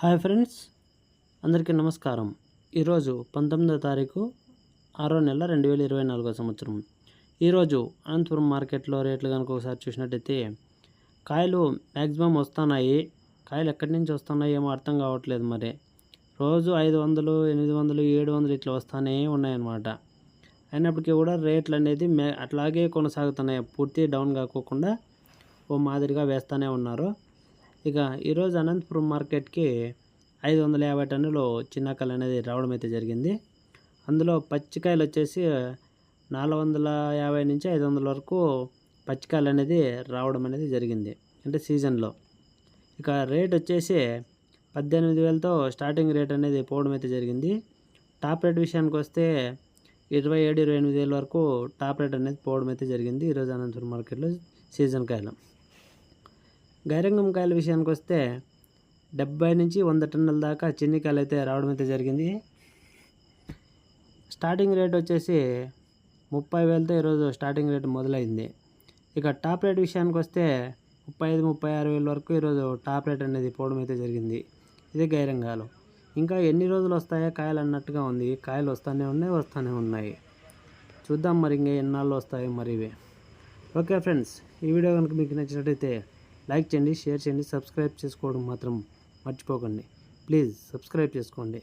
Hi friends అందరికీ నమస్కారం. ఈరోజు పంతొమ్మిదో తారీఖు ఆరో నెల రెండు వేల ఇరవై నాలుగో సంవత్సరం. ఈరోజు అనంతపురం మార్కెట్లో రేట్లు కనుక ఒకసారి చూసినట్టయితే కాయలు మ్యాక్సిమం వస్తున్నాయి. కాయలు ఎక్కడి నుంచి వస్తున్నాయి ఏమో అర్థం కావట్లేదు మరి. రోజు ఐదు వందలు ఎనిమిది వందలు ఏడు వందలు ఇట్లా వస్తూనే ఉన్నాయన్నమాట. అయినప్పటికీ కూడా రేట్లు అనేది మే అట్లాగే కొనసాగుతున్నాయి. పూర్తి డౌన్ కాకోకుండా ఓ మాదిరిగా వేస్తూనే ఉన్నారు. ఇక ఈరోజు అనంతపురం మార్కెట్కి ఐదు వందల యాభై టన్నులు చిన్నకాయలు అనేది రావడం అయితే జరిగింది. అందులో పచ్చికాయలు వచ్చేసి నాలుగు వందల యాభై నుంచి ఐదు వందల వరకు పచ్చికాయలు అనేది రావడం అనేది జరిగింది అంటే సీజన్లో. ఇక రేట్ వచ్చేసి పద్దెనిమిది వేలతో స్టార్టింగ్ రేట్ అనేది పోవడం అయితే జరిగింది. టాప్ రేట్ విషయానికి వస్తే ఇరవై ఏడు ఇరవై ఎనిమిది వేల వరకు టాప్ రేట్ అనేది పోవడం అయితే జరిగింది ఈరోజు అనంతపురం మార్కెట్లో సీజన్ కాయలు. గైరంగం కాయల విషయానికి వస్తే డెబ్బై నుంచి వంద టన్నుల దాకా చిన్ని కాయలు అయితే రావడం అయితే జరిగింది. స్టార్టింగ్ రేట్ వచ్చేసి ముప్పై వేలతో ఈరోజు స్టార్టింగ్ రేట్ మొదలైంది. ఇక టాప్ రేట్ విషయానికి వస్తే ముప్పై ఐదు ముప్పై ఆరు వేల వరకు ఈరోజు టాప్ రేట్ అనేది పోవడం అయితే జరిగింది. ఇది గైరంగాలు. ఇంకా ఎన్ని రోజులు వస్తాయో కాయలు అన్నట్టుగా ఉంది. కాయలు వస్తూనే ఉన్నాయి వస్తూనే ఉన్నాయి. చూద్దాం మరి ఇంకా ఎన్నాళ్ళు వస్తాయో మరి ఇవి. ఓకే ఫ్రెండ్స్ ఈ వీడియో కనుక మీకు నచ్చినట్టయితే లైక్ చేయండి షేర్ చేయండి సబ్స్క్రైబ్ చేసుకోవడం మాత్రం మర్చిపోకండి. ప్లీజ్ సబ్స్క్రైబ్ చేసుకోండి.